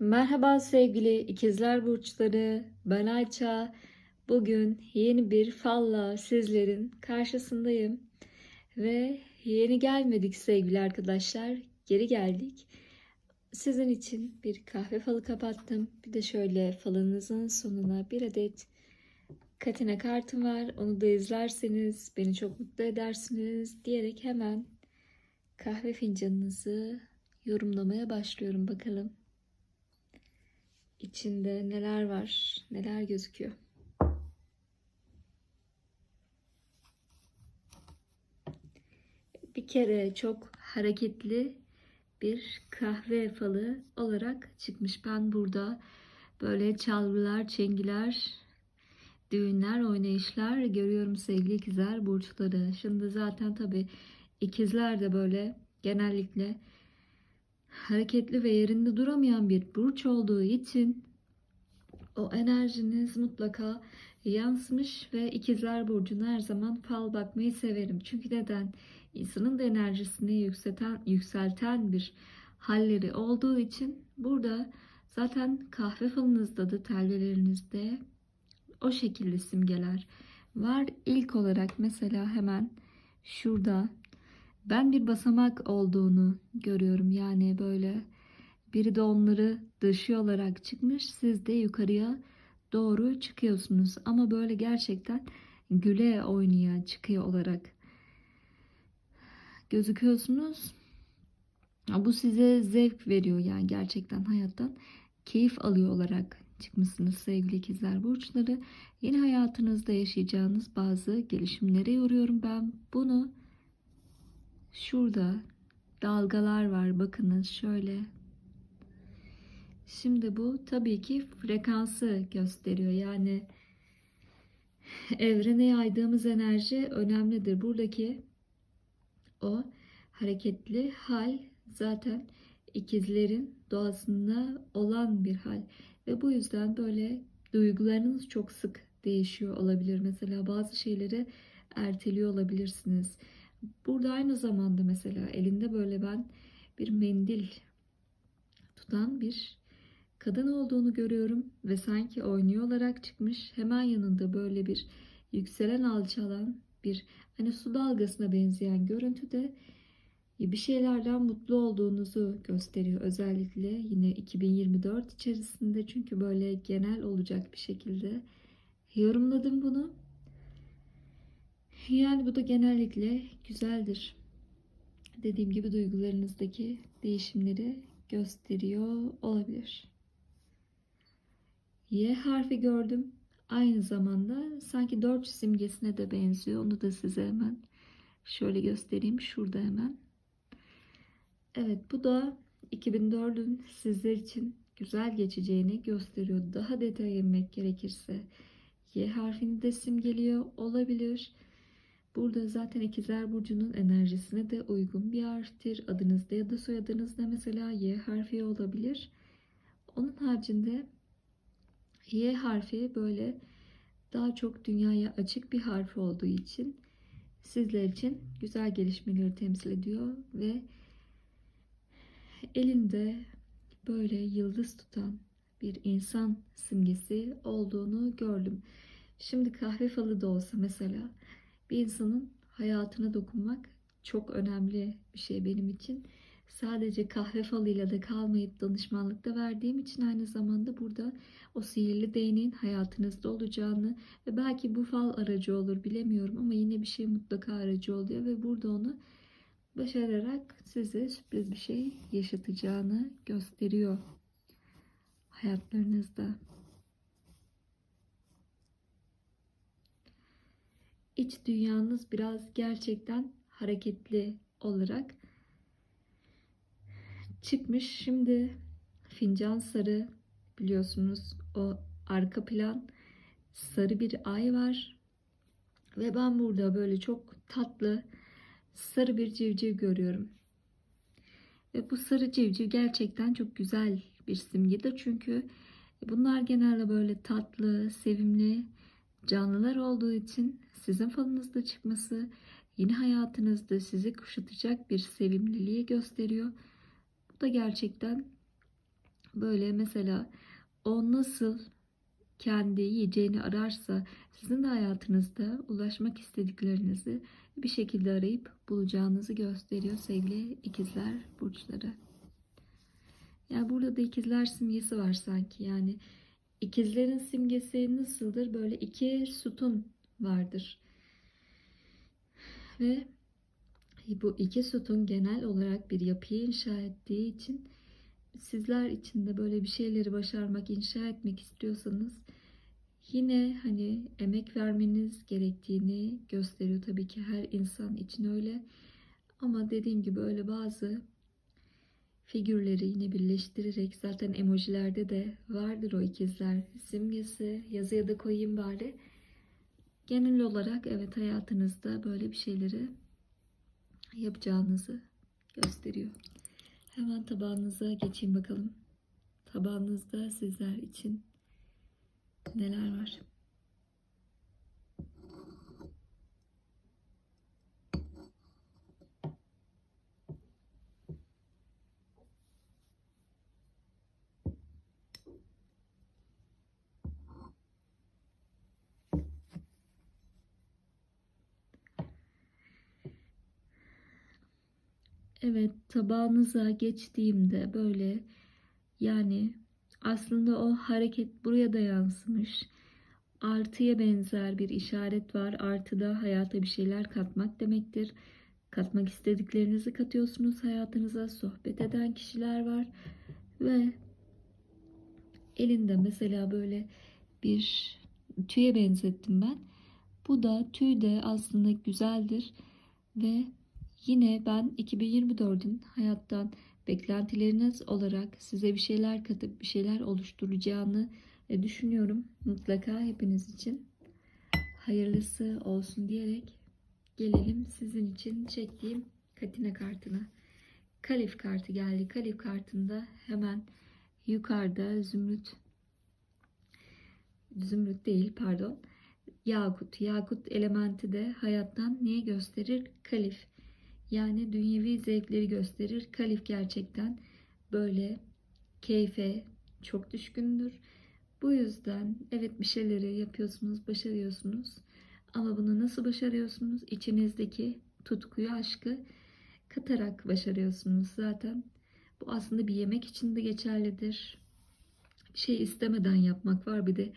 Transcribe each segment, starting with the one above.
Merhaba sevgili ikizler burçları. Ben Ayça. Bugün yeni bir falla sizlerin karşısındayım. Ve yeni gelmedik sevgili arkadaşlar. Geri geldik. Sizin için bir kahve falı kapattım. Bir de şöyle falınızın sonuna bir adet katine kartım var. Onu da izlerseniz beni çok mutlu edersiniz diyerek hemen kahve fincanınızı yorumlamaya başlıyorum bakalım. İçinde neler var, neler gözüküyor. Bir kere çok hareketli bir kahve falı olarak çıkmış. Ben burada böyle çalgılar, çengiler, düğünler, oynayışlar görüyorum sevgili ikizler burçları. Şimdi zaten tabii ikizler de böyle genellikle hareketli ve yerinde duramayan bir burç olduğu için o enerjiniz mutlaka yansımış ve ikizler burcuna her zaman fal bakmayı severim. Çünkü neden? İnsanın da enerjisini yükselten, yükselten bir halleri olduğu için burada zaten kahve falınızda da telvelerinizde o şekilde simgeler var. İlk olarak mesela hemen şurada ben bir basamak olduğunu görüyorum. Yani böyle biri de onları dışı olarak çıkmış. Siz de yukarıya doğru çıkıyorsunuz. Ama böyle gerçekten güle oynaya çıkıyor olarak gözüküyorsunuz. Bu size zevk veriyor yani gerçekten hayattan keyif alıyor olarak çıkmışsınız sevgili ikizler burçları. Yeni hayatınızda yaşayacağınız bazı gelişimlere yoruyorum ben bunu. Şurada dalgalar var bakınız şöyle. Şimdi bu tabii ki frekansı gösteriyor. Yani evrene yaydığımız enerji önemlidir. Buradaki o hareketli hal zaten ikizlerin doğasında olan bir hal. Ve bu yüzden böyle duygularınız çok sık değişiyor olabilir. Mesela bazı şeyleri erteliyor olabilirsiniz. Burada aynı zamanda mesela elinde böyle ben bir mendil tutan bir kadın olduğunu görüyorum ve sanki oynuyor olarak çıkmış. Hemen yanında böyle bir yükselen alçalan bir hani su dalgasına benzeyen görüntüde bir şeylerden mutlu olduğunuzu gösteriyor. Özellikle yine 2024 içerisinde çünkü böyle genel olacak bir şekilde yorumladım bunu. Yani bu da genellikle güzeldir. Dediğim gibi duygularınızdaki değişimleri gösteriyor olabilir. Y harfi gördüm. Aynı zamanda sanki 4 simgesine de benziyor. Onu da size hemen şöyle göstereyim. Şurada hemen. Evet bu da 2004'ün sizler için güzel geçeceğini gösteriyor. Daha detaya inmek gerekirse Y harfini de simgeliyor olabilir. Burada zaten ikizler burcunun enerjisine de uygun bir harftir. Adınızda ya da soyadınızda mesela Y harfi olabilir. Onun haricinde Y harfi böyle daha çok dünyaya açık bir harf olduğu için sizler için güzel gelişmeleri temsil ediyor ve elinde böyle yıldız tutan bir insan simgesi olduğunu gördüm. Şimdi kahve falı da olsa mesela bir insanın hayatına dokunmak çok önemli bir şey benim için. Sadece kahve falıyla da kalmayıp danışmanlıkta verdiğim için aynı zamanda burada o sihirli değneğin hayatınızda olacağını ve belki bu fal aracı olur bilemiyorum ama yine bir şey mutlaka aracı oluyor ve burada onu başararak size sürpriz bir şey yaşatacağını gösteriyor hayatlarınızda. İç dünyanız biraz gerçekten hareketli olarak çıkmış. Şimdi fincan sarı biliyorsunuz o arka plan sarı bir ay var. Ve ben burada böyle çok tatlı sarı bir civciv görüyorum. Ve bu sarı civciv gerçekten çok güzel bir simgedir. Çünkü bunlar genelde böyle tatlı, sevimli canlılar olduğu için sizin falınızda çıkması yeni hayatınızda sizi kuşatacak bir sevimliliği gösteriyor. Bu da gerçekten böyle mesela o nasıl kendi yiyeceğini ararsa sizin de hayatınızda ulaşmak istediklerinizi bir şekilde arayıp bulacağınızı gösteriyor sevgili ikizler burçları. Yani burada da ikizler simgesi var sanki. Yani ikizlerin simgesi nasıldır? Böyle iki sütun vardır. Ve bu iki sütun genel olarak bir yapıyı inşa ettiği için sizler için de böyle bir şeyleri başarmak, inşa etmek istiyorsanız yine hani emek vermeniz gerektiğini gösteriyor. Tabii ki her insan için öyle. Ama dediğim gibi öyle bazı figürleri yine birleştirerek zaten emojilerde de vardır o ikizler simgesi. Yazıya da koyayım bari. Genel olarak evet hayatınızda böyle bir şeyleri yapacağınızı gösteriyor. Hemen tabağınıza geçeyim bakalım. Tabağınızda sizler için neler var? Evet, tabağınıza geçtiğimde böyle yani aslında o hareket buraya da yansımış. Artıya benzer bir işaret var. Artı da hayata bir şeyler katmak demektir. Katmak istediklerinizi katıyorsunuz hayatınıza. Sohbet eden kişiler var. Ve elinde mesela böyle bir tüye benzettim ben. Bu da tüy de aslında güzeldir ve Yine ben 2024'ün hayattan beklentileriniz olarak size bir şeyler katıp bir şeyler oluşturacağını e, düşünüyorum. Mutlaka hepiniz için hayırlısı olsun diyerek gelelim sizin için çektiğim Katina kartına. Kalif kartı geldi. Kalif kartında hemen yukarıda zümrüt zümrüt değil pardon yakut yakut elementi de hayattan niye gösterir kalif yani dünyevi zevkleri gösterir. Kalif gerçekten böyle keyfe çok düşkündür. Bu yüzden evet bir şeyleri yapıyorsunuz, başarıyorsunuz. Ama bunu nasıl başarıyorsunuz? İçinizdeki tutkuyu, aşkı katarak başarıyorsunuz zaten. Bu aslında bir yemek için de geçerlidir. Şey istemeden yapmak var. Bir de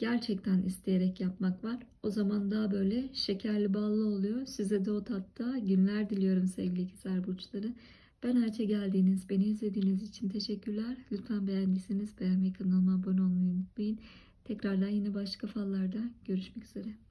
gerçekten isteyerek yapmak var. O zaman daha böyle şekerli ballı oluyor. Size de o tatta günler diliyorum sevgili ikizler burçları. Ben Ayça geldiğiniz, beni izlediğiniz için teşekkürler. Lütfen beğendiyseniz beğenmeyi, kanalıma abone olmayı unutmayın. Tekrardan yine başka fallarda görüşmek üzere.